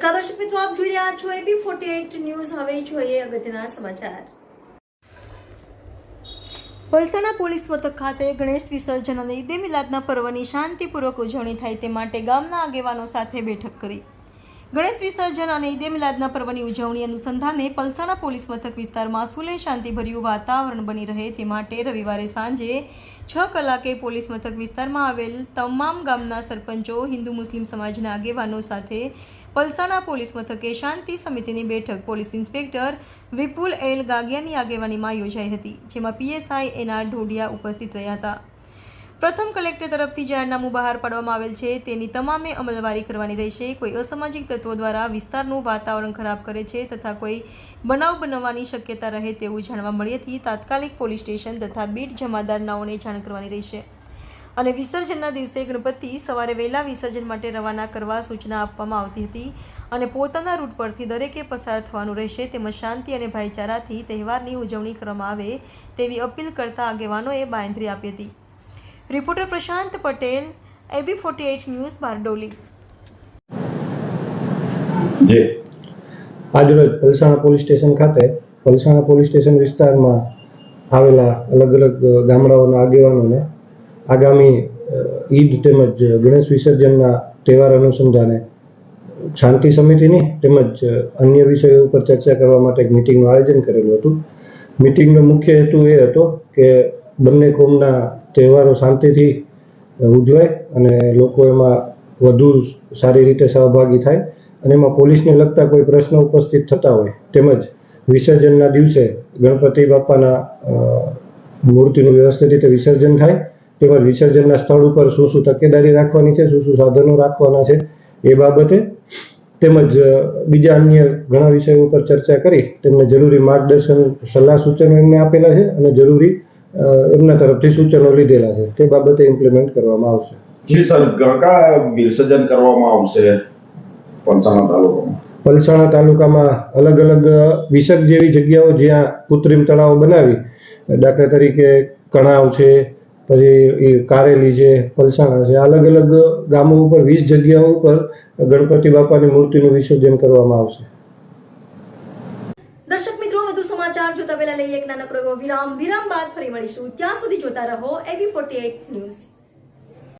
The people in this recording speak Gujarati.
નમસ્કાર, દર્શક મિત્રો, આપ જોઈ રહ્યા છો એબી ફોર્ટી એટ ન્યૂઝ. હવે જોઈએ અગત્યના સમાચાર. પલસાણા પોલીસ મથક ખાતે ગણેશ વિસર્જન અને ઈદે મિલાદના પર્વની શાંતિપૂર્વક ઉજવણી થાય તે માટે ગામના આગેવાનો સાથે બેઠક કરી. ગણેશ વિસર્જન અને ઈદે મિલાદના પર્વની ઉજવણી અનુસંધાને પલસાણા પોલીસ મથક વિસ્તારમાં સુલે શાંતિભર્યું વાતાવરણ બની રહે તે માટે રવિવારે સાંજે છ કલાકે પોલીસ મથક વિસ્તારમાં આવેલ તમામ ગામના સરપંચો, હિન્દુ મુસ્લિમ સમાજના આગેવાનો સાથે પલસાણા પોલીસ મથકે શાંતિ સમિતિની બેઠક પોલીસ ઇન્સ્પેક્ટર વિપુલ એલ ગાગિયાની આગેવાનીમાં યોજાઈ હતી, જેમાં પીએસઆઈ એનઆર ઢોડિયા ઉપસ્થિત રહ્યા હતા. પ્રથમ કલેક્ટર તરફથી જાહેરનામું બહાર પાડવામાં આવેલ છે. તેની તમામે અમલવારી કરવાની રહેશે. કોઈ અસામાજિક તત્વો દ્વારા વિસ્તારનું વાતાવરણ ખરાબ કરે છે તથા કોઈ બનાવ બનવાની શક્યતા રહે તેવું જાણવા મળ્યેથી તાત્કાલિક પોલીસ સ્ટેશન તથા બીટ જમાદારનાઓને જાણ કરવાની રહેશે. અને વિસર્જનના દિવસે ગણપતિ સવારે વહેલા વિસર્જન માટે રવાના કરવા સૂચના આપવામાં આવતી હતી અને પોતાના રૂટ પરથી દરેકે પસાર થવાનું રહેશે. તેમજ શાંતિ અને ભાઈચારાથી તહેવારની ઉજવણી કરવામાં આવે તેવી અપીલ કરતા આગેવાનોએ બાંયધરી આપી હતી. Reporter Prashant Patel, AB forty eight news, Bardoli. જે આજરોજ પલસાણા પોલીસ સ્ટેશન ખાતે, પલસાણા પોલીસ સ્ટેશન વિસ્તારમાં આવેલા અલગ અલગ ગામડાઓના આગેવાનોને આગામી ઈદ તેમજ ગણેશ વિસર્જનના તહેવાર અનુસંધાને શાંતિ સમિતિની તેમજ અન્ય વિષયો ઉપર ચર્ચા કરવા માટે એક મિટિંગનું આયોજન કરેલું હતું. મિટિંગનો મુખ્ય હેતુ એ હતો કે બંને કોમના તહેવારો શાંતિથી ઉજવાય અને લોકો એમાં વધુ સારી રીતે સહભાગી થાય અને એમાં પોલીસને લગતા કોઈ પ્રશ્નો ઉપસ્થિત થતા હોય તેમજ વિસર્જનના દિવસે ગણપતિ બાપાના મૂર્તિનું વ્યવસ્થિત રીતે વિસર્જન થાય તેમજ વિસર્જનના સ્થળ ઉપર શું શું તકેદારી રાખવાની છે, શું શું સાધનો રાખવાના છે એ બાબતે તેમજ બીજા અન્ય ઘણા વિષયો ઉપર ચર્ચા કરી તેમને જરૂરી માર્ગદર્શન, સલાહ સૂચનો એમને આપેલા છે અને જરૂરી એમના તરફથી સૂચનો લીધેલા છે. તે બાબતે ઇમ્પ્લિમેન્ટ કરવામાં આવશે. જી સર ગણકા વિસર્જન કરવામાં આવશે પલસાણા તાલુકામાં? પલસાણા તાલુકામાં અલગ અલગ વિસર્ગ જેવી જગ્યાઓ જ્યાં કૃત્રિમ તળાવો બનાવી દાખલા તરીકે કણાવ છે પછી એ કારેલી છે પલસાણા છે અલગ અલગ ગામો ઉપર વીસ જગ્યાઓ ઉપર ગણપતિ બાપાની મૂર્તિનું વિસર્જન કરવામાં આવશે દર્શક મિત્રો વધુ સમાચાર જોતા પહેલા લઈએ એક નાનકડો એવો વિરામ. વિરામ બાદ ફરી મળીશું. ત્યાં સુધી જોતા રહો એબી ફોર્ટી ન્યૂઝ